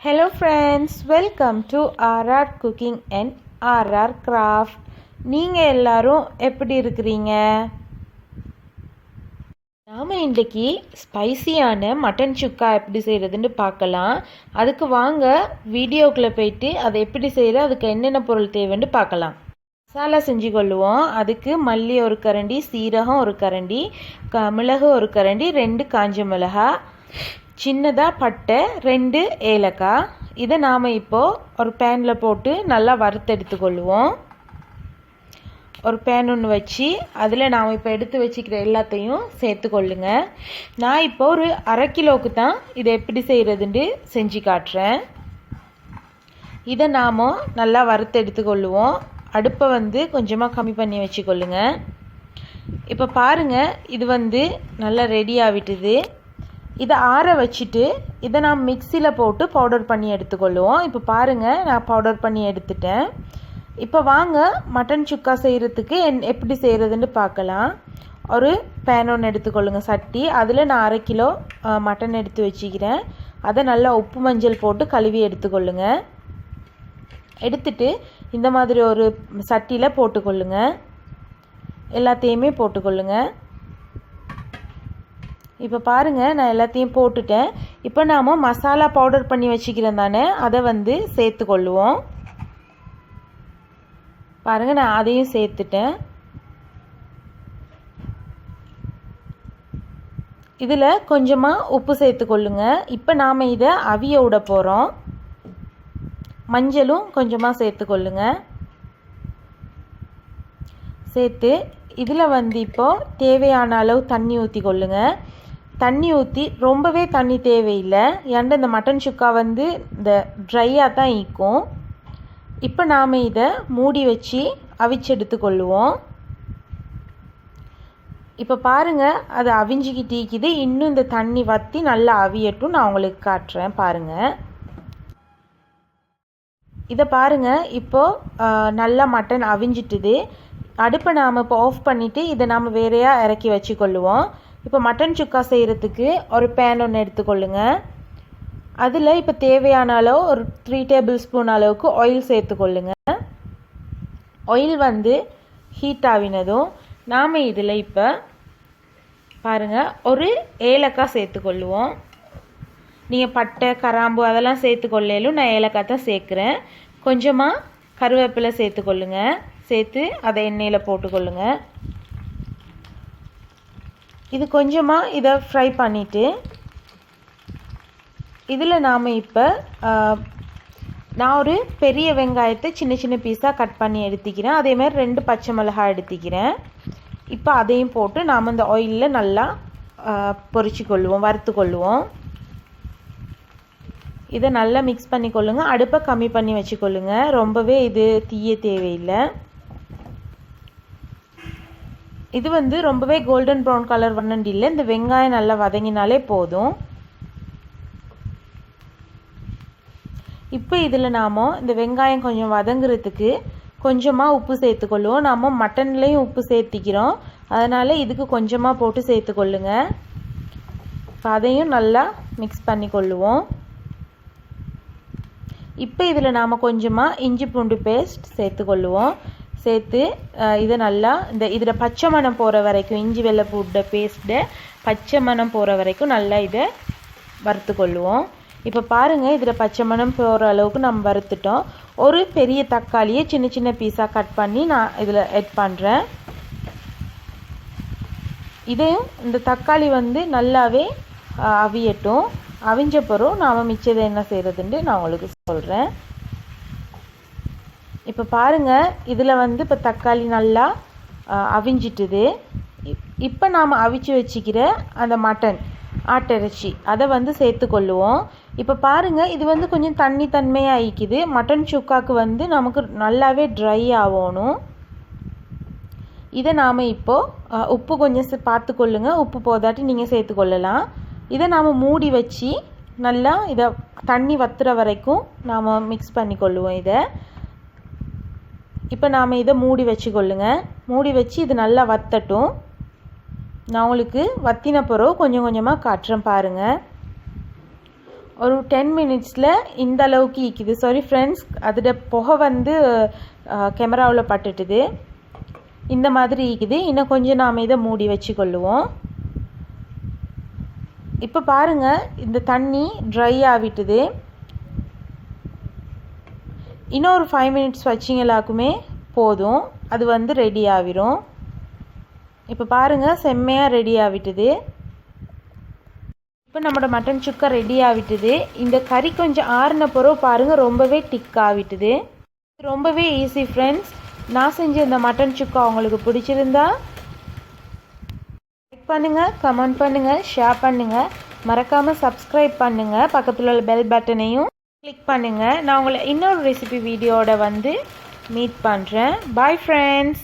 Hello friends welcome to RR cooking and RR craft நீங்கள் எல்லாரும் எப்படி இருக்கிறீங்க? நாம் இன்றைக்கி ஸ்பைசியான மட்டன் சுக்கா எப்படி செய்கிறதுன்னு பார்க்கலாம். அதுக்கு வாங்க வீடியோக்குள்ளே போயிட்டு அதை எப்படி செய்கிற அதுக்கு என்னென்ன பொருள் தேவைன்னு பார்க்கலாம். மசாலா செஞ்சு கொள்ளுவோம். அதுக்கு மல்லி ஒரு கரண்டி சீரகம் ஒரு கரண்டி க மிளகு ஒரு கரண்டி ரெண்டு காஞ்ச மிளகா சின்னதாக பட்டை ரெண்டு ஏலக்காய். இதை நாம் இப்போது ஒரு பேனில் போட்டு நல்லா வறுத்தெடுத்து கொள்வோம் ஒரு பேன் ஒன்று வச்சு அதில் நாம் இப்போ எடுத்து வச்சுக்கிற எல்லாத்தையும் சேர்த்து கொள்ளுங்க நான் இப்போ ஒரு அரை கிலோவுக்கு தான் இதை எப்படி செய்கிறதுன்ட்டு செஞ்சு காட்டுறேன். இதை நாம் நல்லா வறுத்து எடுத்துக்கொள்ளுவோம். அடுப்பை வந்து கொஞ்சமாக கம்மி பண்ணி வச்சுக்கொள்ளுங்க. இப்போ பாருங்கள் இது வந்து நல்லா ரெடி ஆகிட்டுது இதை ஆற வச்சுட்டு இதை நான் மிக்சியில் போட்டு பவுடர் பண்ணி எடுத்துக்கொள்ளுவோம். இப்போ பாருங்கள் நான் பவுடர் பண்ணி எடுத்துட்டேன். இப்போ வாங்க மட்டன் சுக்கா செய்கிறதுக்கு என் எப்படி செய்கிறதுன்னு பார்க்கலாம். ஒரு பேன் ஒன்று எடுத்துக்கொள்ளுங்க சட்டி. அதில் நான் அரை கிலோ மட்டன் எடுத்து வச்சுக்கிறேன். அதை நல்லா உப்பு மஞ்சள் போட்டு கழுவி எடுத்துக்கொள்ளுங்க. எடுத்துட்டு இந்த மாதிரி ஒரு சட்டியில் போட்டுக்கொள்ளுங்க. எல்லாத்தையுமே போட்டுக்கொள்ளுங்கள் இப்போ பாருங்கள் நான் எல்லாத்தையும் போட்டுட்டேன். இப்போ நாம் மசாலா பவுடர் பண்ணி வச்சுக்கிறேன் தானே அதை வந்து சேர்த்துக்கொள்ளுவோம். பாருங்கள் நான் அதையும் சேர்த்துட்டேன். இதில் கொஞ்சமாக உப்பு சேர்த்துக்கொள்ளுங்க. இப்போ நாம் இதை அவிய விட போகிறோம் மஞ்சளும் கொஞ்சமாக சேர்த்துக்கொள்ளுங்க. சேர்த்து இதில் வந்து இப்போது தேவையான அளவு தண்ணி ஊற்றி கொள்ளுங்கள் தண்ணி ஊற்றி ரொம்பவே தண்ணி தேவையில்லை. ஏன்டா இந்த மட்டன் சுக்கா வந்து இந்த ட்ரையாக தான் ஈக்கும் இப்போ நாம் இதை மூடி வச்சு அவிச்சு எடுத்துக்கொள்ளுவோம் இப்போ பாருங்கள் அது அவிஞ்சிக்கிட்டு ஈக்குது இன்னும் இந்த தண்ணி வற்றி நல்லா அவியட்டும். நான் உங்களுக்கு காட்டுறேன் பாருங்கள் இதை பாருங்கள் இப்போது நல்லா மட்டன் அவிஞ்சிட்டுது. அடுப்பை நாம் இப்போ ஆஃப் பண்ணிவிட்டு இதை நாம் வேறையாக இறக்கி வச்சுக்கொள்ளுவோம் இப்போ மட்டன் சுக்கா செய்கிறதுக்கு ஒரு பேன் ஒன்று எடுத்துக்கொள்ளுங்க. அதில் இப்போ தேவையான அளவு ஒரு த்ரீ டேபிள் ஸ்பூன் அளவுக்கு ஆயில் சேர்த்துக்கொள்ளுங்க. ஆயில் வந்து ஹீட் ஆகினதும் நாம் இதில் இப்போ பாருங்கள் ஒரு ஏலக்காய் சேர்த்துக்கொள்ளுவோம். நீங்கள் பட்டை கராம்பு அதெல்லாம் சேர்த்துக்கொள்ளலும் நான் ஏலக்காய் தான் சேர்க்குறேன். கொஞ்சமாக கருவேப்பிலை சேர்த்துக்கொள்ளுங்க. சேர்த்து அதை எண்ணெயில் போட்டுக்கொள்ளுங்கள் இது கொஞ்சமாக இதை ஃப்ரை பண்ணிவிட்டு இதில் நாம் இப்போ நான் ஒரு பெரிய வெங்காயத்தை சின்ன சின்ன பீஸாக கட் பண்ணி எடுத்துக்கிறேன். அதேமாதிரி ரெண்டு பச்சை மிளகாய் எடுத்துக்கிறேன். இப்போ அதையும் போட்டு நாம் இந்த ஆயிலில் நல்லா பொரிச்சு கொள்ளுவோம் வறுத்து கொள்ளுவோம். இதை நல்லா மிக்ஸ் பண்ணி கொள்ளுங்கள் அடுப்பை கம்மி பண்ணி வச்சுக்கொள்ளுங்க. ரொம்பவே இது தீய தேவையில்லை. இது வந்து ரொம்பவே கோல்டன் ப்ரௌன் கலர் வரணுன்னு இல்லை. இந்த வெங்காயம் நல்லா வதங்கினாலே போதும். இப்போ இதில் நாம் இந்த வெங்காயம் கொஞ்சம் வதங்குறதுக்கு கொஞ்சமாக உப்பு சேர்த்துக்கொள்ளுவோம். நாம் மட்டன்லேயும் உப்பு சேர்த்திக்கிறோம். அதனால் இதுக்கு கொஞ்சமாக போட்டு சேர்த்துக்கொள்ளுங்க. அதையும் நல்லா மிக்ஸ் பண்ணி கொள்ளுவோம் இப்போ இதில் நாம் கொஞ்சமாக இஞ்சி பூண்டு பேஸ்ட் சேர்த்துக்கொள்ளுவோம். சேர்த்து இதை நல்லா இந்த இதில் பச்சை மணம் போகிற வரைக்கும் இஞ்சி வெள்ளை பூண்ட பேஸ்ட்டை பச்சை மணம் போகிற வரைக்கும் நல்லா இதை வறுத்து கொள்வோம் இப்போ பாருங்கள் இதில் பச்சை மணம் போகிற அளவுக்கு நம்ம வறுத்துட்டோம். ஒரு பெரிய தக்காளியை சின்ன சின்ன பீஸாக கட் பண்ணி நான் இதில் எட் பண்ணுறேன் இதையும் இந்த தக்காளி வந்து நல்லாவே அவியட்டும். அவிஞ்ச பிறகு நாம் மிச்சதை என்ன செய்கிறதுன்ட்டு நான் உங்களுக்கு சொல்கிறேன் இப்போ பாருங்கள் இதில் வந்து இப்போ தக்காளி நல்லா அவிஞ்சிட்டுது. இப்போ நாம் அவிச்சு வச்சுக்கிற அந்த மட்டன் ஆட்டிறைச்சி அதை வந்து சேர்த்துக்கொள்ளுவோம் இப்போ பாருங்கள் இது வந்து கொஞ்சம் தண்ணி தன்மையாக ஆயிக்குது. மட்டன் சுக்காக்கு வந்து நமக்கு நல்லாவே ட்ரை ஆகணும். இதை நாம் இப்போது உப்பு கொஞ்சம் பார்த்து கொள்ளுங்கள் உப்பு போதாட்டி நீங்கள் சேர்த்துக்கொள்ளலாம் இதை நாம் மூடி வச்சு நல்லா இதை தண்ணி வத்துற வரைக்கும் நாம் மிக்ஸ் பண்ணி கொள்ளுவோம் இதை. இப்போ நாம் இதை மூடி வச்சுக்கொள்ளுங்க. மூடி வச்சு இது நல்லா வத்தட்டும். நான் உங்களுக்கு வத்தின பிறகு கொஞ்சம் கொஞ்சமாக காட்டுறேன் பாருங்கள் ஒரு டென் மினிட்ஸில் இந்த அளவுக்கு ஈக்குது சாரி ஃப்ரெண்ட்ஸ் அதோட புகை வந்து கேமராவில் பட்டுட்டுது. இந்த மாதிரி ஈக்குது இன்னும் கொஞ்சம் நாம் இதை மூடி வச்சுக்கொள்ளுவோம். இப்போ பாருங்கள் இந்த தண்ணி ட்ரை ஆகிட்டுது இன்னொரு ஃபைவ் மினிட்ஸ் வச்சிங்களாக்குமே போதும். அது வந்து ரெடி ஆகிரும். இப்போ பாருங்கள் செம்மையாக ரெடி ஆகிட்டுது. இப்போ நம்மளோட மட்டன் சுக்கா ரெடி ஆகிட்டுது. இந்த கறி கொஞ்சம் ஆறின பிறகு பாருங்கள் ரொம்பவே டிக் ஆகிட்டுது. ரொம்பவே ஈஸி ஃப்ரெண்ட்ஸ் நான் செஞ்ச இந்த மட்டன் சுக்கா உங்களுக்கு பிடிச்சிருந்தா லைக் பண்ணுங்கள் கமெண்ட் பண்ணுங்கள் ஷேர் பண்ணுங்கள் மறக்காமல் சப்ஸ்கிரைப் பண்ணுங்கள் பக்கத்தில் உள்ள பெல் பட்டனையும் கிளிக் பண்ணுங்கள் நான் உங்களை இன்னொரு ரெசிபி வீடியோட வந்து மீட் பண்ணுறேன் பாய் ஃப்ரெண்ட்ஸ்